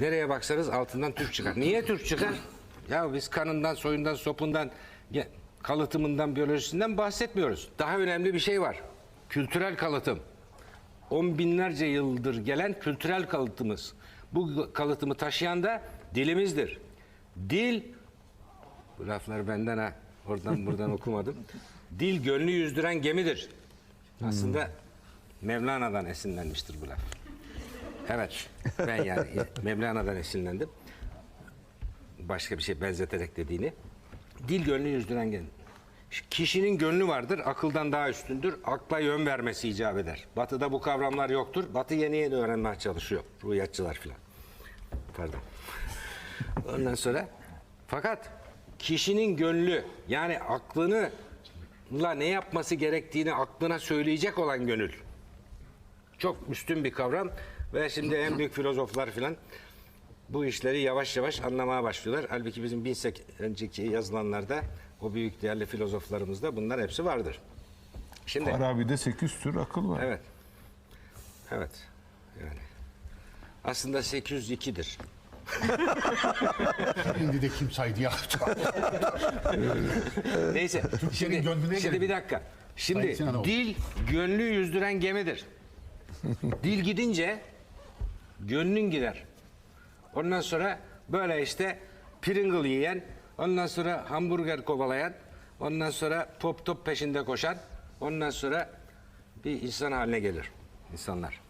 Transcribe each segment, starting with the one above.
Nereye baksanız altından Türk çıkar. Niye Türk çıkar? Ya biz kanından, soyundan, sopundan, kalıtımından, biyolojisinden bahsetmiyoruz. Daha önemli bir şey var. Kültürel kalıtım. On binlerce yıldır gelen kültürel kalıtımız. Bu kalıtımı taşıyan da dilimizdir. Dil, bu laflar benden ha, oradan buradan okumadım. Dil gönlü yüzdüren gemidir. Aslında Mevlana'dan esinlenmiştir bu laf. Evet, ben yani Mevlana'dan esinlendim. Başka bir şey benzeterek dediğini. Dil gönlü yüzdüren. Kişinin gönlü vardır, akıldan daha üstündür. Akla yön vermesi icap eder. Batı'da bu kavramlar yoktur. Batı yeni yeni öğrenmeye çalışıyor. Ruhiyatçılar filan. Pardon. Ondan sonra fakat kişinin gönlü yani aklını la ne yapması gerektiğini aklına söyleyecek olan gönül. Çok üstün bir kavram ve şimdi en büyük filozoflar filan bu işleri yavaş yavaş anlamaya başlıyorlar. Halbuki bizim bin sek- önceki yazılanlarda o büyük değerli filozoflarımızda bunlar hepsi vardır. Şimdi Farabi'de 8 tür akıl var. evet. Evet. Yani aslında 802'dir. Şimdi de kim saydı ya? Neyse. Şimdi, gönlüne şimdi bir dakika. Şimdi Sayın dil gönlü yüzdüren gemidir. dil gidince gönlün gider. Ondan sonra böyle işte Pringle yiyen, ondan sonra hamburger kovalayan, ondan sonra top top peşinde koşan, ondan sonra bir insan haline gelir insanlar.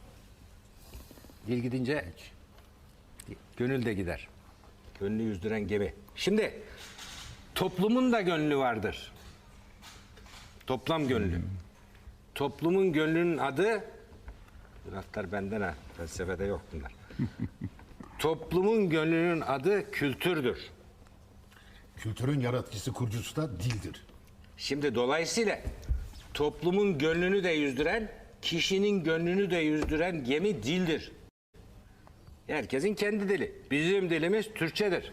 Dil gidince gönül de gider. Gönlü yüzdüren gemi. Şimdi toplumun da gönlü vardır. Toplam gönlü. Toplumun gönlünün adı laflar benden ha. Felsefede yok bunlar. Toplumun gönlünün adı kültürdür. Kültürün yaratıcısı, kurucusu da dildir. Şimdi dolayısıyla toplumun gönlünü de yüzdüren, kişinin gönlünü de yüzdüren gemi dildir. Herkesin kendi dili. Bizim dilimiz Türkçedir.